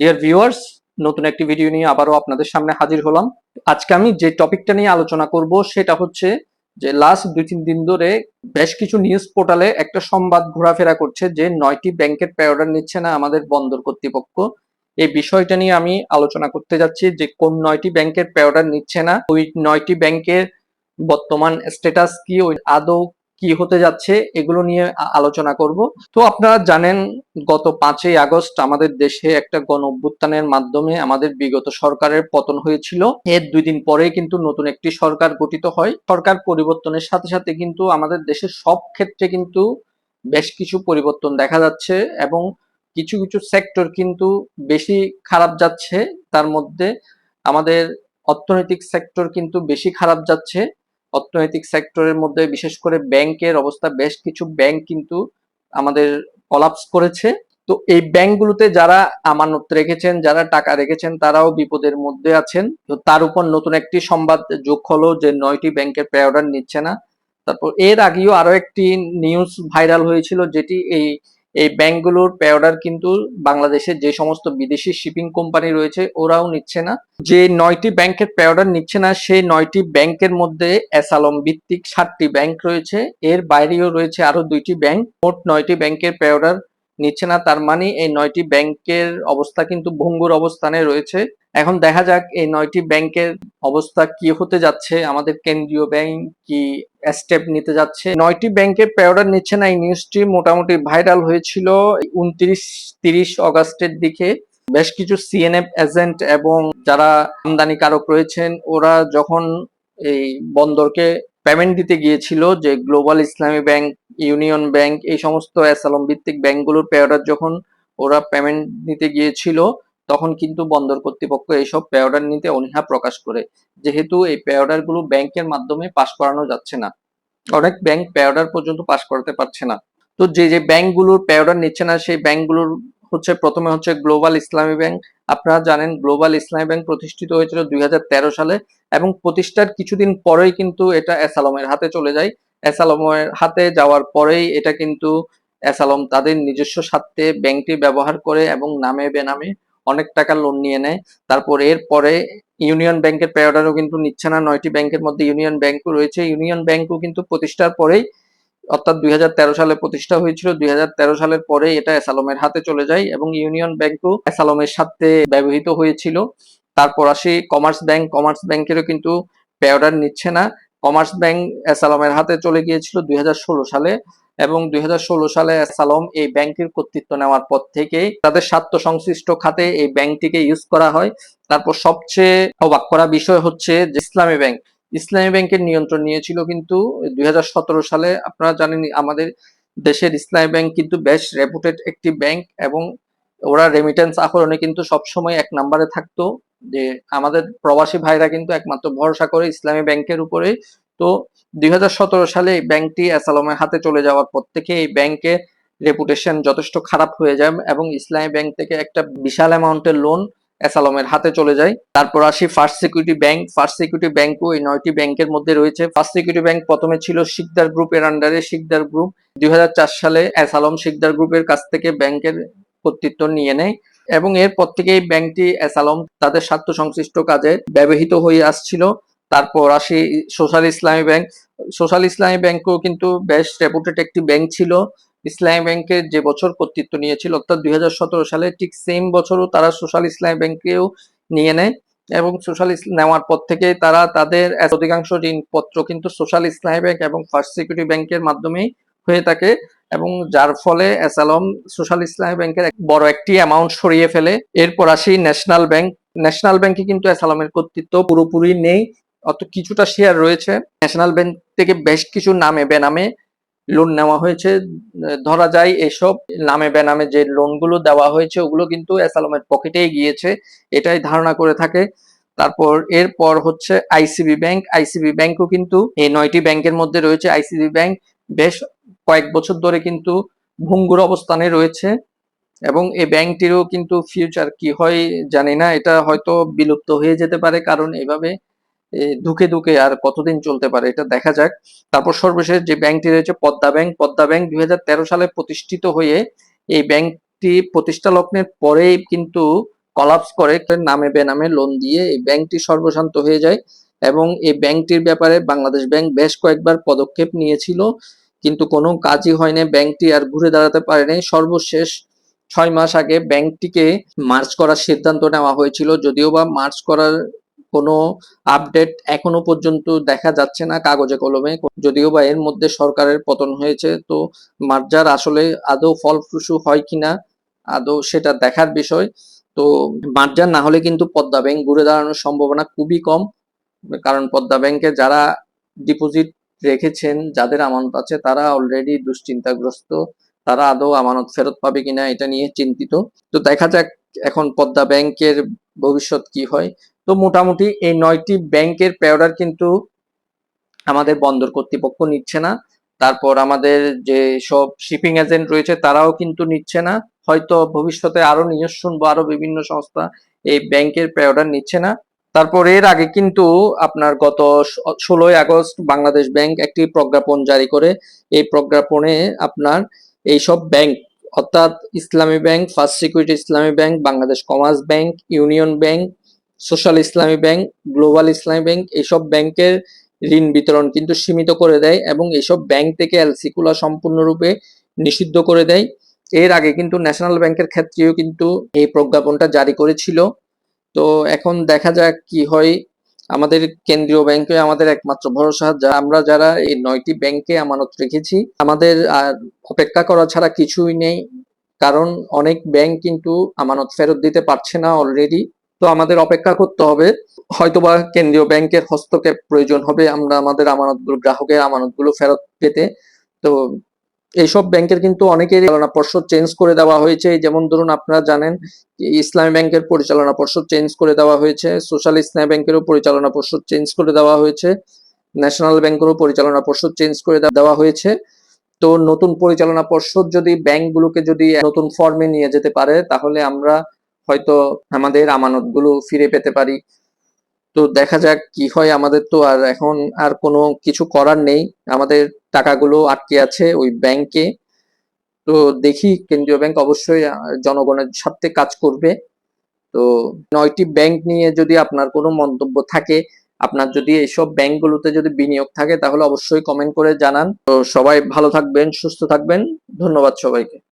Dear viewers নতুন একটি video নিয়ে আবারও আপনাদের সামনে হাজির হলাম। আজকে আমি যে টপিকটা নিয়ে আলোচনা করব, সেটা হচ্ছে যে লাস্ট দুই তিন দিন ধরে বেশ কিছু নিউজ পোর্টালে একটা সংবাদ ঘোরাফেরা করছে যে নয়টি ব্যাংকের অর্ডার নিচ্ছে না আমাদের বন্দর কর্তৃপক্ষ। এই বিষয়টা নিয়ে আমি আলোচনা করতে যাচ্ছি যে কোন নয়টি ব্যাংকের অর্ডার নিচ্ছে না, ওই নয়টি ব্যাংকের বর্তমান স্ট্যাটাস কি, ওই আদৌ কি হতে যাচ্ছে এগুলো নিয়ে আলোচনা করব। তো আপনারা জানেন, গত পাঁচই আগস্ট আমাদের দেশে একটা গণ অভ্যুত্থানের মাধ্যমে আমাদের বিগত সরকারের পতন হয়েছিল। এর দুই দিন পরে কিন্তু নতুন একটি সরকার গঠিত হয়। সরকার পরিবর্তনের সাথে সাথে কিন্তু আমাদের দেশের সব ক্ষেত্রে কিন্তু বেশ কিছু পরিবর্তন দেখা যাচ্ছে এবং কিছু কিছু সেক্টর কিন্তু বেশি খারাপ যাচ্ছে। তার মধ্যে আমাদের অর্থনৈতিক সেক্টর কিন্তু বেশি খারাপ যাচ্ছে। অর্থনৈতিক সেক্টরের মধ্যে, বিশেষ করে ব্যাংকের অবস্থা, বেশ কিছু ব্যাংক কিন্তু আমাদের কলাপস করেছে। তো এই ব্যাংকগুলোতে যারা আমানত রেখেছেন, যারা টাকা রেখেছেন, তারাও বিপদের মধ্যে আছেন। তো তার উপর নতুন একটি সংবাদ যোগ হলো যে, নয়টি ব্যাংকের পে নিচ্ছে না। তারপর এর আগেও আরও একটি নিউজ ভাইরাল হয়েছিল, যেটি এই এই ব্যাংকগুলোর পেওডার কিন্তু বাংলাদেশের যে সমস্ত বিদেশি শিপিং কোম্পানি রয়েছে, ওরাও নিচ্ছে না। যে নয়টি ব্যাংকের পেওডার নিচ্ছে না সেই নয়টি ব্যাংকের মধ্যে অ্যাসালম ভিত্তিক সাতটি ব্যাংক রয়েছে। এর বাইরেও রয়েছে আরও দুইটি ব্যাংক। মোট নয়টি ব্যাংকের পেওডার নিচ্ছে না, তার মানে এই নয়টি ব্যাংকের অবস্থা কিন্তু ভঙ্গুর অবস্থানে রয়েছে। এখন দেখা যাক এই নয়টি ব্যাংকের অবস্থা কি হতে যাচ্ছে, আমাদের কেন্দ্রীয় ব্যাংক কি স্টেপ নিতে যাচ্ছে। নয়টি ব্যাংকের পে অর্ডার নিচ্ছে না, এই নিউজটি মোটামুটি ভাইরাল হয়েছিল উনত্রিশ, তিরিশ অগস্টের দিকে। বেশ কিছু সিএনএফ এজেন্ট এবং যারা আমদানিকারক রয়েছেন, ওরা যখন এই বন্দরকে পেমেন্ট দিতে গিয়েছিল যে global Islami bank union bank এই সমস্ত অ্যাসালম ভিত্তিক ব্যাংকগুলোর পে অর্ডার যখন ওরা পেমেন্ট নিতে গিয়েছিল তখন কিন্তু বন্দর কর্তৃপক্ষ এইসব পে অর্ডার নিতে অনীহা প্রকাশ করে। যেহেতু এই পে অর্ডারগুলো ব্যাংকের মাধ্যমে পাশ করানো যাচ্ছে না। অনেক ব্যাংক পে অর্ডার পর্যন্ত পাশ করাতে পারছে না। তো যে যে ব্যাংকগুলোর পে অর্ডার নিচ্ছে না, সেই ব্যাংকগুলোর হচ্ছে প্রথমে হচ্ছে গ্লোবাল ইসলামী ব্যাংক আপনারা জানেন গ্লোবাল ইসলামী ব্যাংক প্রতিষ্ঠিত হয়েছিল দুই হাজার তেরো সালে এবং প্রতিষ্ঠার কিছুদিন পরেই কিন্তু এটা অ্যাসালমের হাতে চলে যায়। অ্যাসালমের হাতে যাওয়ার পরেই এটা কিন্তু অ্যাসালম তাদের নিজস্ব স্বার্থে ব্যাংকটি ব্যবহার করে এবং নামে বেনামে অনেক টাকা লোন নিয়ে নেয়। তারপর এর পরে ইউনিয়ন ব্যাংকের পে অর্ডারও কিন্তু নিচ্ছে না। নয়টি ব্যাংকের মধ্যে ইউনিয়ন ব্যাংকও রয়েছে। ইউনিয়ন ব্যাংকও কিন্তু প্রতিষ্ঠার পরেই, অর্থাৎ দুই হাজার তেরো সালে প্রতিষ্ঠা হয়েছিল। দুই হাজার তেরো সালের পরে এটা অ্যাসালমের হাতে চলে যায় এবং ইউনিয়ন ব্যাংকও অ্যাসালমের সাথে ব্যবহৃত হয়েছিল। তারপর আসি কমার্স ব্যাংক কমার্স ব্যাংকেরও কিন্তু পে অর্ডার নিচ্ছে না। কমার্স ব্যাংক অ্যাসালমের হাতে চলে গিয়েছিল দুই হাজার ষোলো সালে এবং দুই হাজার ষোলো সালে অ্যাসালম এই ব্যাংকের কর্তৃত্ব নেওয়ার পর থেকে তাদের স্বার্থ সংশ্লিষ্ট খাতে এই ব্যাংকটিকে ইউজ করা হয়। তারপর সবচেয়ে অবাক করা বিষয় হচ্ছে যে ইসলামী ব্যাংক, ইসলামী ব্যাংকের নিয়ন্ত্রণ নিয়েছিল কিন্তু দুই হাজার সতেরো সালে। আপনারা জানেন আমাদের দেশের ইসলামী ব্যাংক কিন্তু বেশ রেপুটেড একটি ব্যাংক এবং ওরা রেমিটেন্স আহরণে কিন্তু সবসময় এক নম্বরে থাকতো। যে আমাদের প্রবাসী ভাইরা কিন্তু একমাত্র ভরসা করে ইসলামী ব্যাংকের উপরে তো দুই হাজার সতেরো সালে এই ব্যাংকটি অ্যাসালমের হাতে চলে যাওয়ার পর থেকে এই ব্যাংকের রেপুটেশন যথেষ্ট খারাপ হয়ে যায় এবং ইসলামী ব্যাংক থেকে একটা বিশাল অ্যামাউন্টের লোন অ্যাসালমের হাতে চলে যায়। তারপর আসি first security bank first security ব্যাংকও এই নয়টি ব্যাংকের মধ্যে রয়েছে। ফার্স্ট সিকিউরিটি ব্যাংক প্রথমে ছিল শিকদার গ্রুপের আন্ডারে শিকদার গ্রুপ দুই হাজার চার সালে অ্যাসালম শিকদার গ্রুপের কাছ থেকে ব্যাংকের কর্তৃত্ব নিয়ে নেয়। এবং এরপর থেকে এই ব্যাংকটি অ্যাসালম তাদের স্বার্থ সংশ্লিষ্ট কাজে ব্যবহৃত হয়ে আসছিল। তারপর আসি সোশ্যাল ইসলামী ব্যাংক। সোশ্যাল ইসলামী ব্যাংকও কিন্তু বেশ রেপুটেড একটি ব্যাংক ছিল। ইসলামী ব্যাংকের যে বছর কর্তৃত্ব নিয়েছিল, অর্থাৎ দুই হাজার সতেরো সালে ঠিক সেম বছরও তারা সোশ্যাল ইসলামী ব্যাংকেও নিয়ে নেয় এবং সোশ্যাল নেওয়ার পর থেকে তারা তাদের অধিকাংশ ঋণপত্র কিন্তু সোশ্যাল ইসলামী ব্যাংক এবং ফার্স্ট সিকিউরিটি ব্যাংকের মাধ্যমেই হয়ে থাকে। এবং যার ফলে অ্যাসালম সোশ্যাল ইসলামী ব্যাংকের বড় একটি অ্যামাউন্ট সরিয়ে ফেলে। এরপর আসি ন্যাশনাল ব্যাংক। ন্যাশনাল ব্যাংকে কিন্তু অ্যাসালমের কর্তৃত্ব পুরোপুরি নেই। অত কিছুটা শেয়ার রয়েছে। ন্যাশনাল ব্যাংক থেকে বেশ কিছু নামে বেনামে লোন নেওয়া হয়েছে। ধরা যায় এসব নামে বেনামে যে লোনগুলো দেওয়া হয়েছে, ওগুলো কিন্তু অ্যাসালমের পকেটেই গিয়েছে। এটাই ধারণা করে থাকে। তারপর এরপর হচ্ছে আইসিবি ব্যাংক। আইসিবি ব্যাংকও কিন্তু এই নয়টি ব্যাংকের মধ্যে রয়েছে। আইসিবি ব্যাংক বেশ কয়েক বছর ধরে কিন্তু ভঙ্গুর অবস্থানে রয়েছে এবং এই ব্যাংকটিরও কিন্তু ফিউচার কি হয় জানি না, এটা হয়তো বিলুপ্ত হয়ে যেতে পারে কারণ এভাবে ধুকে ধুকে আর কতদিন চলতে পারে এটা দেখা যাক। তারপর সর্বশেষ যে ব্যাংকটি রয়েছে, পদ্মা ব্যাংক পদ্মা ব্যাংক দুই হাজার তেরো সালে প্রতিষ্ঠিত হয়ে এই ব্যাংকটি প্রতিষ্ঠা লগ্নের পরেই কিন্তু কলাপস করে, নামে বেনামে লোন দিয়ে এই ব্যাংকটি সর্বশান্ত হয়ে যায় এবং এই ব্যাংকটির ব্যাপারে বাংলাদেশ ব্যাংক বেশ কয়েকবার পদক্ষেপ নিয়েছিল। কিন্তু কোনো কাজই হয়নি। ব্যাংকটি আর ঘুরে দাঁড়াতে পারেনি। সর্বশেষ ছয় মাস আগে ব্যাংকটিকে মার্চ করার সিদ্ধান্ত নেওয়া হয়েছিল। যদিও বা মার্চ করার কোনো আপডেট এখনও পর্যন্ত দেখা যাচ্ছে না কাগজে কলমে। যদিও বা এর মধ্যে সরকারের পতন হয়েছে, তো মার্জার আসলে আদৌ ফলপ্রসূ হয় কিনা, আদৌ সেটা দেখার বিষয়। তো মার্জার না হলে কিন্তু পদ্মা ব্যাংক ঘুরে দাঁড়ানোর সম্ভাবনা খুবই কম। কারণ পদ্মা ব্যাংকে যারা ডিপোজিট রেখেছেন, যাদের আমানত আছে, তারা অলরেডি দুশ্চিন্তাগ্রস্ত, তারা আদৌ আমানত ফেরত পাবে কিনা এটা নিয়ে চিন্তিত। তো দেখা যাক এখন পদ্মা ব্যাংকের ভবিষ্যৎ কি হয়। তো মোটামুটি এই নয়টি ব্যাংকের পেওরার কিন্তু আমাদের বন্দর কর্তৃপক্ষ নিচ্ছে না। তারপর আমাদের যে সব শিপিং এজেন্ট রয়েছে, তারাও কিন্তু নিচ্ছে না। হয়তো ভবিষ্যতে আরও নিউজ শুনব, আরও বিভিন্ন সংস্থা এই ব্যাংকের পেওরার নিচ্ছে না। তারপর এর আগে কিন্তু আপনার গত ষোলোই আগস্ট বাংলাদেশ ব্যাংক একটি প্রজ্ঞাপন জারি করে। এই প্রজ্ঞাপনে আপনার এইসব ব্যাংক, অর্থাৎ Islami bank, first security Islami bank, Bangladesh commerce bank, union bank, social Islami bank, global Islami bank, এইসব ব্যাংকের ঋণ বিতরণ কিন্তু সীমিত করে দেয় এবং এইসব ব্যাংক থেকে এলসি খোলা সম্পূর্ণরূপে নিষিদ্ধ করে দেয়। এর আগে কিন্তু ন্যাশনাল ব্যাংকের ক্ষেত্রেও কিন্তু এই প্রজ্ঞাপনটা জারি করেছিল। তো এখন দেখা যাক কি হয়। আমাদের কেন্দ্রীয় ব্যাংকে আমাদের একমাত্র ভরসা, যা আমরা যারা এই নয়টি ব্যাংকে আমানত রেখেছি, আমাদের আর অপেক্ষা করা ছাড়া কিছুই নেই। কারণ অনেক ব্যাংক কিন্তু আমানত ফেরত দিতে পারছে না অলরেডি তো আমাদের অপেক্ষা করতে হবে, হয়তোবা কেন্দ্রীয় ব্যাংকের হস্তক্ষেপ প্রয়োজন হবে আমরা আমাদের আমানতগুলো, গ্রাহকের আমানতগুলো ফেরত পেতে। তো এইসব ব্যাংকের কিন্তু অনেকেরই চালনা পর্ষদ চেঞ্জ করে দেওয়া হয়েছে। যেমন ধরুন আপনারা জানেন, ইসলামী ব্যাংকের পরিচালনা পর্ষদ চেঞ্জ করে দেওয়া হয়েছে সোশ্যাল ইসলামী ব্যাংকেরও পরিচালনা পর্ষদ চেঞ্জ করে দেওয়া হয়েছে ন্যাশনাল ব্যাংকেরও পরিচালনা পর্ষদ চেঞ্জ করে দেওয়া হয়েছে। তো নতুন পরিচালনা পর্ষদ যদি ব্যাংকগুলোকে যদি নতুন ফর্মে নিয়ে যেতে পারে, তাহলে আমরা হয়তো আমাদের আমানতগুলো ফিরে পেতে পারি। তো দেখা যাক কি হয় আমাদের তো, আর এখন আর কোনো কিছু করার নেই। আমাদের টাকাগুলো আটকে আছে ওই ব্যাংকে তো দেখি কেন্দ্রীয় ব্যাংক অবশ্যই জনগণের স্বার্থে কাজ করবে। তো নয়টি ব্যাংক নিয়ে যদি আপনার কোনো মন্তব্য থাকে, আপনার যদি এইসব ব্যাংকগুলোতে যদি বিনিয়োগ থাকে, তাহলে অবশ্যই কমেন্ট করে জানান। তো সবাই ভালো থাকবেন, সুস্থ থাকবেন। ধন্যবাদ সবাইকে।